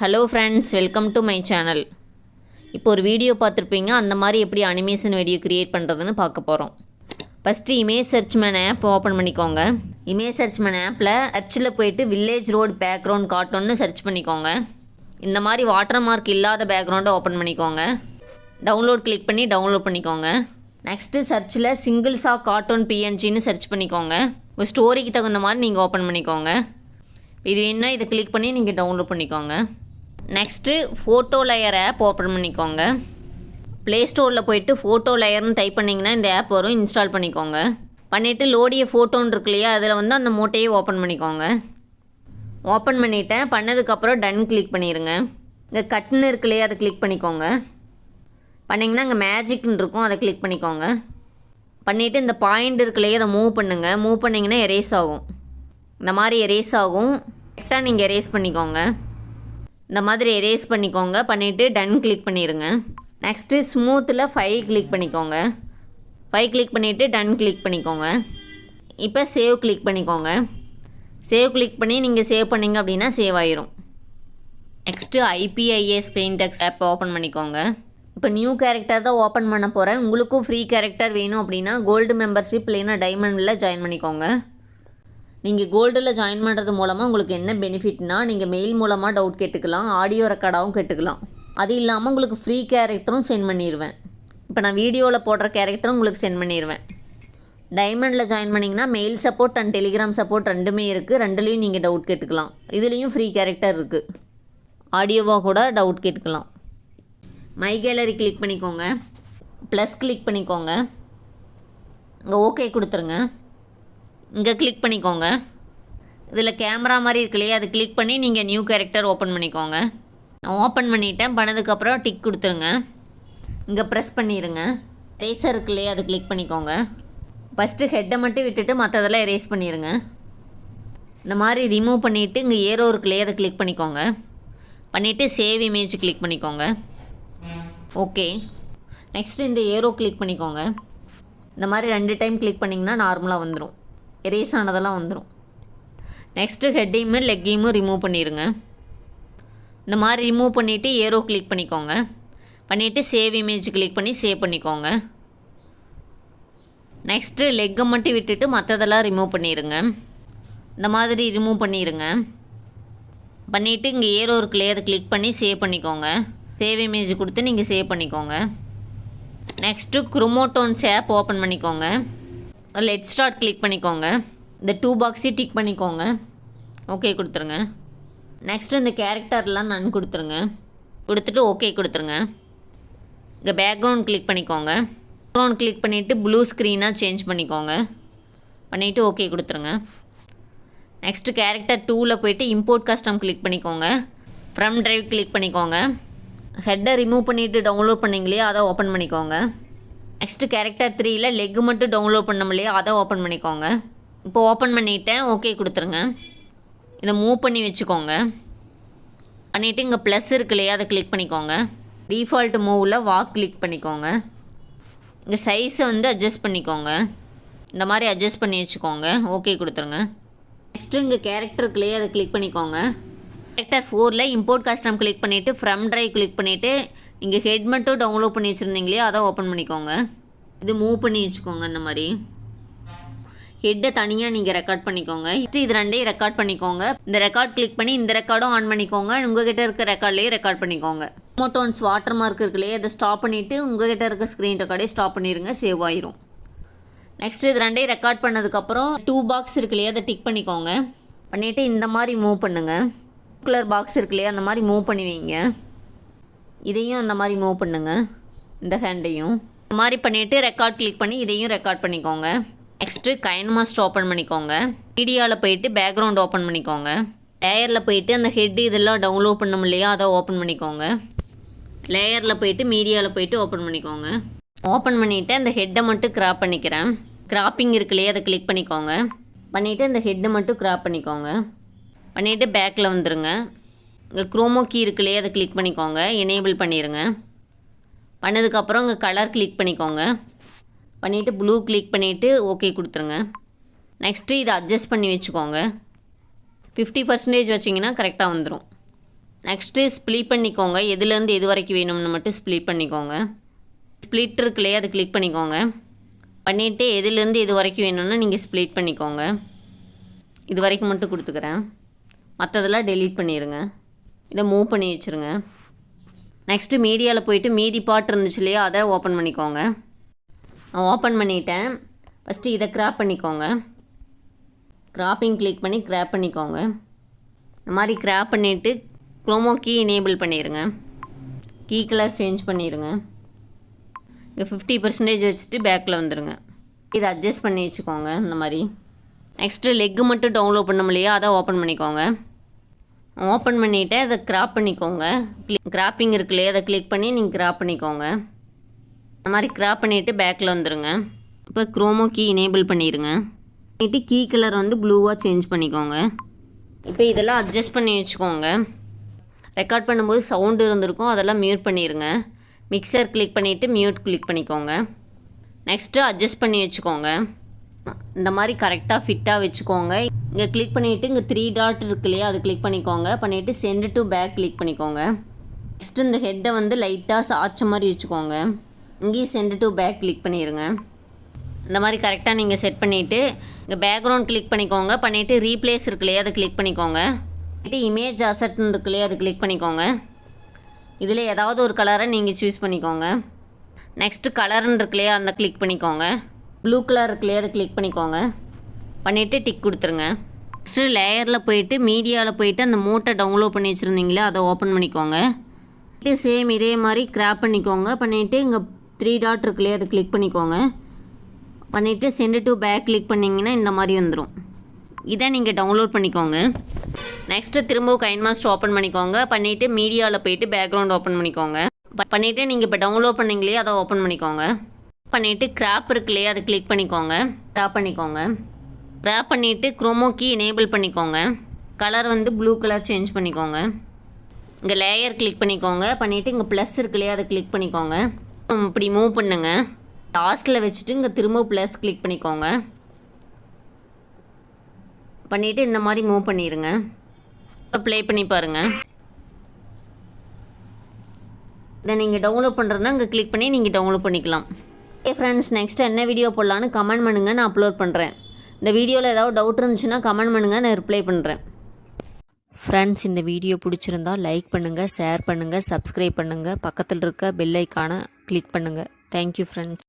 Hello friends welcome to my channel இப்போ ஒரு video பார்த்துருப்பீங்க அந்த மாதிரி எப்படி அனிமேஷன் வீடியோ க்ரியேட் பண்ணுறதுன்னு பார்க்க போகிறோம் first image search man app open பண்ணிக்கோங்க. இமேஜ் சர்ச் மேன் ஆப்பில் சர்ச்சில் போயிட்டு வில்லேஜ் ரோடு பேக்ரவுண்ட் காட்டோன்னு சர்ச் பண்ணிக்கோங்க. இந்த மாதிரி வாட்டர் மார்க் இல்லாத பேக்ரவுண்டை ஓப்பன் பண்ணிக்கோங்க. டவுன்லோட் கிளிக் பண்ணி டவுன்லோட் பண்ணிக்கோங்க. நெக்ஸ்ட்டு சர்ச்சில் சிங்கிள்ஸா கார்ட்டூன் பிஎன்ஜின்னு சர்ச் பண்ணிக்கோங்க. உங்கள் ஸ்டோரிக்கு தகுந்த மாதிரி நீங்கள் ஓப்பன் பண்ணிக்கோங்க. இது வேணுன்னா இதை கிளிக் பண்ணி நீங்கள் டவுன்லோட் பண்ணிக்கோங்க. Next photo layer app open பண்ணிக்கோங்க. ப்ளே ஸ்டோரில் போயிட்டு ஃபோட்டோ லேயர்னு டைப் பண்ணிங்கன்னா இந்த ஆப் வரும். இன்ஸ்டால் பண்ணிக்கோங்க. பண்ணிவிட்டு லோடிய ஃபோட்டோன்னு இருக்கு இல்லையா அதில் வந்து அந்த மூட்டையை ஓப்பன் பண்ணிக்கோங்க. ஓப்பன் பண்ணிட்டேன். பண்ணதுக்கப்புறம் டன் கிளிக் பண்ணிடுங்க இந்த கட்டுன்னு இருக்கு இல்லையா அதை கிளிக் பண்ணிக்கோங்க. பண்ணிங்கன்னா இங்கே மேஜிக்னு இருக்கும் அதை கிளிக் பண்ணிக்கோங்க. பண்ணிவிட்டு இந்த பாயிண்ட் இருக்கு இல்லையா அதை மூவ் பண்ணுங்கள் மூவ் பண்ணிங்கன்னா எரேஸ் ஆகும். இந்த மாதிரி எரேஸ் ஆகும். கரெக்டாக நீங்கள் எரேஸ் பண்ணிக்கோங்க. இந்த மாதிரி எரேஸ் பண்ணிக்கோங்க. பண்ணிவிட்டு டன் கிளிக் பண்ணிடுங்க நெக்ஸ்ட்டு ஸ்மூத்தில் ஃபைவ் கிளிக் பண்ணிக்கோங்க. ஃபைவ் கிளிக் பண்ணிவிட்டு டன் கிளிக் பண்ணிக்கோங்க. இப்போ சேவ் கிளிக் பண்ணிக்கோங்க. சேவ் கிளிக் பண்ணி நீங்கள் சேவ் பண்ணீங்க அப்படின்னா சேவ் ஆயிரும். Next IBIS Paint X app open பண்ணிக்கோங்க. இப்போ நியூ கேரக்டர் தான் ஓப்பன் பண்ண போகிறேன் உங்களுக்கும் ஃப்ரீ கேரக்டர் வேணும் அப்படின்னா கோல்டு மெம்பர்ஷிப் இல்லைன்னா டைமண்டில் ஜாயின் பண்ணிக்கோங்க. நீங்கள் கோல்டில் ஜாயின் பண்ணுறது மூலமாக உங்களுக்கு என்ன பெனிஃபிட்னா நீங்கள் மெயில் மூலமாக டவுட் கேட்டுக்கலாம் ஆடியோ ரெக்கார்டாகவும் கேட்டுக்கலாம். அது இல்லாமல் உங்களுக்கு ஃப்ரீ கேரக்டரும் சென்ட் பண்ணிடுவேன் இப்போ நான் வீடியோவில் போடுற கேரக்டரும் உங்களுக்கு சென்ட் பண்ணிடுவேன் டைமண்டில் ஜாயின் பண்ணிங்கன்னா mail support and Telegram support ரெண்டுமே இருக்குது ரெண்டுலேயும் நீங்கள் டவுட் கேட்டுக்கலாம். இதுலேயும் ஃப்ரீ கேரக்டர் இருக்குது ஆடியோவாக கூட டவுட் கேட்டுக்கலாம். மை கேலரி கிளிக் பண்ணிக்கோங்க. ப்ளஸ் கிளிக் பண்ணிக்கோங்க. இங்கே ஓகே கொடுத்துருங்க. இங்கே கிளிக் பண்ணிக்கோங்க. இதில் கேமரா மாதிரி இருக்கு இல்லையா அதை கிளிக் பண்ணி நீங்கள் நியூ கேரக்டர் ஓப்பன் பண்ணிக்கோங்க. நான் ஓப்பன் பண்ணிட்டேன் பண்ணதுக்கப்புறம் டிக் கொடுத்துருங்க. இங்கே ப்ரெஸ் பண்ணிடுங்க ரேசர் இருக்கு இல்லையா அதை கிளிக் பண்ணிக்கோங்க. ஃபஸ்ட்டு ஹெட்டை மட்டும் விட்டுட்டு மற்றதெல்லாம் எரேஸ் பண்ணிடுங்க இந்த மாதிரி ரிமூவ் பண்ணிவிட்டு இங்கே ஏரோ இருக்கு இல்லையா அதை கிளிக் பண்ணிக்கோங்க. பண்ணிவிட்டு சேவ் இமேஜ் கிளிக் பண்ணிக்கோங்க. ஓகே நெக்ஸ்ட்டு இந்த ஏரோ கிளிக் பண்ணிக்கோங்க. இந்த மாதிரி ரெண்டு டைம் கிளிக் பண்ணிங்கன்னா நார்மலாக வந்துடும் எரேஸ் ஆனதெல்லாம் வந்துடும் நெக்ஸ்ட்டு ஹெட்டையுமே லெக்கையுமே ரிமூவ் பண்ணிடுங்க இந்த மாதிரி ரிமூவ் பண்ணிவிட்டு ஏரோ கிளிக் பண்ணிக்கோங்க. பண்ணிவிட்டு சேவ் இமேஜ் கிளிக் பண்ணி சேவ் பண்ணிக்கோங்க. நெக்ஸ்ட்டு லெக்கை மட்டும் விட்டுட்டு மற்றதெல்லாம் ரிமூவ் பண்ணிடுங்க இந்த மாதிரி ரிமூவ் பண்ணிடுங்க பண்ணிவிட்டு இங்கே ஏரோ இருக்குல்லையே அதை கிளிக் பண்ணி சேவ் பண்ணிக்கோங்க. சேவ் இமேஜ் கொடுத்து நீங்கள் சேவ் பண்ணிக்கோங்க. நெக்ஸ்ட்டு குரோமோட்டோன்ஸ் ஆப் ஓப்பன் பண்ணிக்கோங்க. லெட் ஸ்டார்ட் கிளிக் பண்ணிக்கோங்க. இந்த டூ பாக்ஸையும் டிக் பண்ணிக்கோங்க. ஓகே கொடுத்துருங்க. நெக்ஸ்ட்டு இந்த கேரக்டர்லாம் நன் கொடுத்துருங்க. கொடுத்துட்டு ஓகே கொடுத்துருங்க. இந்த பேக்ரவுண்ட் கிளிக் பண்ணிக்கோங்க. பேக்ரவுண்ட் கிளிக் பண்ணிவிட்டு ப்ளூ ஸ்க்ரீனாக சேஞ்ச் பண்ணிக்கோங்க. பண்ணிவிட்டு ஓகே கொடுத்துருங்க. நெக்ஸ்ட்டு கேரக்டர் டூவில் போயிட்டு இம்போர்ட் கஸ்டம் கிளிக் பண்ணிக்கோங்க. ஃப்ரம் ட்ரைவ் கிளிக் பண்ணிக்கோங்க. ஹெட்டை ரிமூவ் பண்ணிவிட்டு டவுன்லோட் பண்ணீங்களே அதை ஓப்பன் பண்ணிக்கோங்க. நெக்ஸ்ட்டு கேரக்டர் த்ரீயில் லெக் மட்டும் டவுன்லோட் பண்ண முடியலையே அதை ஓப்பன் பண்ணிக்கோங்க. இப்போ ஓப்பன் பண்ணிவிட்டேன் ஓகே கொடுத்துருங்க. இதை மூவ் பண்ணி வச்சுக்கோங்க. பண்ணிவிட்டு இங்கே ப்ளஸ் இருக்கு இல்லையா அதை கிளிக் பண்ணிக்கோங்க. டிஃபால்ட் மூவில் வாக் கிளிக் பண்ணிக்கோங்க. இங்கே சைஸை வந்து அட்ஜஸ்ட் பண்ணிக்கோங்க. இந்த மாதிரி அட்ஜஸ்ட் பண்ணி வச்சுக்கோங்க. ஓகே கொடுத்துருங்க. நெக்ஸ்ட்டு இங்கே கேரக்டருக்குள்ளேயே அதை கிளிக் பண்ணிக்கோங்க. கேரக்டர் ஃபோரில் இம்போர்ட் கஸ்டம் கிளிக் பண்ணிவிட்டு ஃப்ரம் ட்ரைவ் கிளிக் பண்ணிவிட்டு நீங்கள் ஹெட் மட்டும் டவுன்லோட் பண்ணி வச்சுருந்தீங்களே அதை ஓப்பன் பண்ணிக்கோங்க. இது மூவ் பண்ணி வச்சுக்கோங்க இந்த மாதிரி. ஹெட்டை தனியாக நீங்கள் ரெக்கார்ட் பண்ணிக்கோங்க. ஃபஸ்ட்டு இது ரெண்டையும் ரெக்கார்ட் பண்ணிக்கோங்க. இந்த ரெக்கார்ட் கிளிக் பண்ணி இந்த ரெக்கார்டும் ஆன் பண்ணிக்கோங்க. உங்ககிட்ட இருக்க ரெக்கார்ட்லேயே ரெக்கார்ட் பண்ணிக்கோங்க. மோட்டோன்ஸ் வாட்டர் மார்க் இருக்குல்லையே அதை ஸ்டாப் பண்ணிவிட்டு உங்ககிட்ட இருக்க ஸ்க்ரீன் ரெக்கார்டே ஸ்டாப் பண்ணிடுங்க சேவ் ஆயிரும். நெக்ஸ்ட் இது ரெண்டையும் ரெக்கார்ட் பண்ணதுக்கப்புறம் டூ பாக்ஸ் இருக்குல்லையே அதை டிக் பண்ணிக்கோங்க. பண்ணிவிட்டு இந்த மாதிரி மூவ் பண்ணுங்கள் கலர் பாக்ஸ் இருக்குல்லையே அந்த மாதிரி மூவ் பண்ணி வைங்க. இதையும் அந்த மாதிரி மூவ் பண்ணுங்க. இந்த ஹேண்டையும் இந்த மாதிரி பண்ணிவிட்டு ரெக்கார்ட் கிளிக் பண்ணி இதையும் ரெக்கார்ட் பண்ணிக்கோங்க. நெக்ஸ்ட்டு கைன்மாஸ்ட் ஓப்பன் பண்ணிக்கோங்க. மீடியாவில் போயிட்டு பேக்ரவுண்ட் ஓப்பன் பண்ணிக்கோங்க. லேயரில் போயிட்டு அந்த ஹெட் இதெல்லாம் டவுன்லோட் பண்ண முடியலையா அதை ஓப்பன் பண்ணிக்கோங்க. லேயரில் போயிட்டு மீடியாவில் போயிட்டு ஓப்பன் பண்ணிக்கோங்க. ஓப்பன் பண்ணிவிட்டு அந்த ஹெட்டை மட்டும் கிராப் பண்ணிக்கிறேன். கிராப்பிங் இருக்கு இல்லையா அதை கிளிக் பண்ணிக்கோங்க. பண்ணிவிட்டு அந்த ஹெட்டை மட்டும் கிராப் பண்ணிக்கோங்க. பண்ணிவிட்டு பேக்கில் வந்துடுங்க இங்கே குரோமோ கீ இருக்கு இல்லையா அதை கிளிக் பண்ணிக்கோங்க. எனேபிள் பண்ணிடுங்க பண்ணதுக்கப்புறம் இங்கே கலர் கிளிக் பண்ணிக்கோங்க. பண்ணிவிட்டு ப்ளூ கிளிக் பண்ணிவிட்டு ஓகே கொடுத்துருங்க. நெக்ஸ்ட்டு இதை அட்ஜஸ்ட் பண்ணி வச்சுக்கோங்க. ஃபிஃப்டி பர்சன்டேஜ் வச்சிங்கன்னா கரெக்டாக வந்துடும் நெக்ஸ்ட்டு ஸ்ப்ளிட் பண்ணிக்கோங்க. எதுலேருந்து எது வரைக்கும் வேணும்னு மட்டும் ஸ்ப்ளிட் பண்ணிக்கோங்க. ஸ்ப்ளிட் இருக்குல்லையே அதை கிளிக் பண்ணிக்கோங்க. பண்ணிவிட்டு எதுலேருந்து எது வரைக்கும் வேணும்னா நீங்கள் ஸ்ப்ளிட் பண்ணிக்கோங்க. இது வரைக்கும் மட்டும் கொடுத்துக்கிறேன். மற்றதெல்லாம் டெலீட் பண்ணிடுங்க இதை மூவ் பண்ணி வச்சுருங்க. நெக்ஸ்ட்டு மீடியாவில் போயிட்டு மீதி பாட் இருந்துச்சு இல்லையா அதை ஓப்பன் பண்ணிக்கோங்க. நான் ஓப்பன் பண்ணிட்டேன். ஃபஸ்ட்டு இதை கிராப் பண்ணிக்கோங்க. கிராப்பிங் கிளிக் பண்ணி கிராப் பண்ணிக்கோங்க. இந்த மாதிரி கிராப் பண்ணிவிட்டு க்ரோமோ கீ எனேபிள் பண்ணிடுங்க கீ கலர் சேஞ்ச் பண்ணிடுங்க இங்கே ஃபிஃப்டி பர்சன்டேஜ் வச்சுட்டு பேக்கில் வந்துடுங்க இதை அட்ஜஸ்ட் பண்ணி வச்சுக்கோங்க இந்த மாதிரி. நெக்ஸ்ட்டு லெக்கு மட்டும் டவுன்லோட் பண்ண முடியா அதை ஓப்பன் பண்ணிக்கோங்க. ஓப்பன் பண்ணிவிட்டு அதை கிராப் பண்ணிக்கோங்க. கிளிக் கிராப்பிங் இருக்கு இல்லையா அதை கிளிக் பண்ணி நீங்கள் கிராப் பண்ணிக்கோங்க. அந்த மாதிரி கிராப் பண்ணிவிட்டு பேக்கில் வந்துடுங்க இப்போ க்ரோமோ கீ எனேபிள் பண்ணிடுங்க. பண்ணிவிட்டு கீ கலர் வந்து ப்ளூவாக சேஞ்ச் பண்ணிக்கோங்க. இப்போ இதெல்லாம் அட்ஜஸ்ட் பண்ணி வச்சுக்கோங்க. ரெக்கார்ட் பண்ணும்போது சவுண்டு இருந்திருக்கும் அதெல்லாம் மியூட் பண்ணிடுங்க மிக்சர் கிளிக் பண்ணிவிட்டு மியூட் கிளிக் பண்ணிக்கோங்க. நெக்ஸ்ட்டு அட்ஜஸ்ட் பண்ணி வச்சுக்கோங்க. இந்த மாதிரி கரெக்டாக ஃபிட்டாக வச்சுக்கோங்க. இங்கே கிளிக் பண்ணிவிட்டு இங்கே த்ரீ டாட் இருக்கு இல்லையா அது கிளிக் பண்ணிக்கோங்க. பண்ணிவிட்டு சென்ட் டு பேக் கிளிக் பண்ணிக்கோங்க. நெக்ஸ்ட்டு இந்த ஹெட்டை வந்து லைட்டாக சாய்ச்ச மாதிரி வச்சுக்கோங்க. இங்கேயும் சென்ட் டு பேக் கிளிக் பண்ணிடுங்க இந்த மாதிரி கரெக்டாக நீங்கள் செட் பண்ணிவிட்டு இங்கே பேக்ரவுண்ட் கிளிக் பண்ணிக்கோங்க. பண்ணிவிட்டு ரீப்ளேஸ் இருக்கு இல்லையா அதை கிளிக் பண்ணிக்கோங்க. இது இமேஜ் அசட்னு இருக்கு இல்லையா அதை கிளிக் பண்ணிக்கோங்க. இதில் ஏதாவது ஒரு கலரை நீங்கள் சூஸ் பண்ணிக்கோங்க. நெக்ஸ்ட்டு கலர்னு இருக்கு இல்லையா அந்த கிளிக் பண்ணிக்கோங்க. ப்ளூ கலர் இருக்கு அதை கிளிக் பண்ணிக்கோங்க. பண்ணிவிட்டு டிக் கொடுத்துருங்க. நெக்ஸ்ட்டு லேயரில் போயிட்டு மீடியாவில் போயிட்டு அந்த மூட்டை டவுன்லோட் பண்ணி வச்சுருந்தீங்களே அதை ஓப்பன் பண்ணிக்கோங்க. சேம் இதே மாதிரி கிராப் பண்ணிக்கோங்க. பண்ணிவிட்டு இங்கே த்ரீ டாட் இருக்கு அதை கிளிக் பண்ணிக்கோங்க. பண்ணிவிட்டு சென்ட் டு பேக் கிளிக் பண்ணிங்கன்னா இந்த மாதிரி வந்துடும் இதை நீங்கள் டவுன்லோட் பண்ணிக்கோங்க. நெக்ஸ்ட்டு திரும்பவும் கைன் மாஸ்டர் ஓப்பன் பண்ணிக்கோங்க. பண்ணிவிட்டு மீடியாவில் போயிட்டு பேக்ரவுண்ட் ஓப்பன் பண்ணிக்கோங்க. பண்ணிவிட்டு நீங்கள் இப்போ டவுன்லோட் பண்ணீங்களே அதை ஓப்பன் பண்ணிக்கோங்க. பண்ணிவிட்டு கிராப் இருக்கு இல்லையா அதை கிளிக் பண்ணிக்கோங்க. கிராப் பண்ணிக்கோங்க. கிராப் பண்ணிவிட்டு க்ரோமோ கீ எனேபிள் பண்ணிக்கோங்க. கலர் வந்து ப்ளூ கலர் சேஞ்ச் பண்ணிக்கோங்க. இங்கே லேயர் கிளிக் பண்ணிக்கோங்க. பண்ணிவிட்டு இங்கே ப்ளஸ் இருக்கு இல்லையா அதை கிளிக் பண்ணிக்கோங்க. இப்படி மூவ் பண்ணுங்க. லாஸ்ட்டில் வச்சுட்டு இங்கே திரும்ப ப்ளஸ் கிளிக் பண்ணிக்கோங்க. பண்ணிவிட்டு இந்த மாதிரி மூவ் பண்ணிடுங்க இப்போ ப்ளே பண்ணி பாருங்கள் இதை நீங்கள் டவுன்லோட் பண்ணுறதுனா இங்கே கிளிக் பண்ணி நீங்கள் டவுன்லோட் பண்ணிக்கலாம். ஓகே ஃப்ரெண்ட்ஸ் நெக்ஸ்ட் என்ன வீடியோ போடலான்னு கமெண்ட் பண்ணுங்கள் நான் அப்லோட் பண்ணுறேன் இந்த வீடியோவில் ஏதாவது டவுட் இருந்துச்சுன்னா கமெண்ட் பண்ணுங்கள் நான் ரிப்ளை பண்ணுறேன் ஃப்ரெண்ட்ஸ் இந்த வீடியோ பிடிச்சிருந்தா லைக் பண்ணுங்கள் ஷேர் பண்ணுங்கள் சப்ஸ்கிரைப் பண்ணுங்கள் பக்கத்தில் இருக்க பெல் ஐக்கானை கிளிக் பண்ணுங்கள் தேங்க்யூ ஃப்ரெண்ட்ஸ்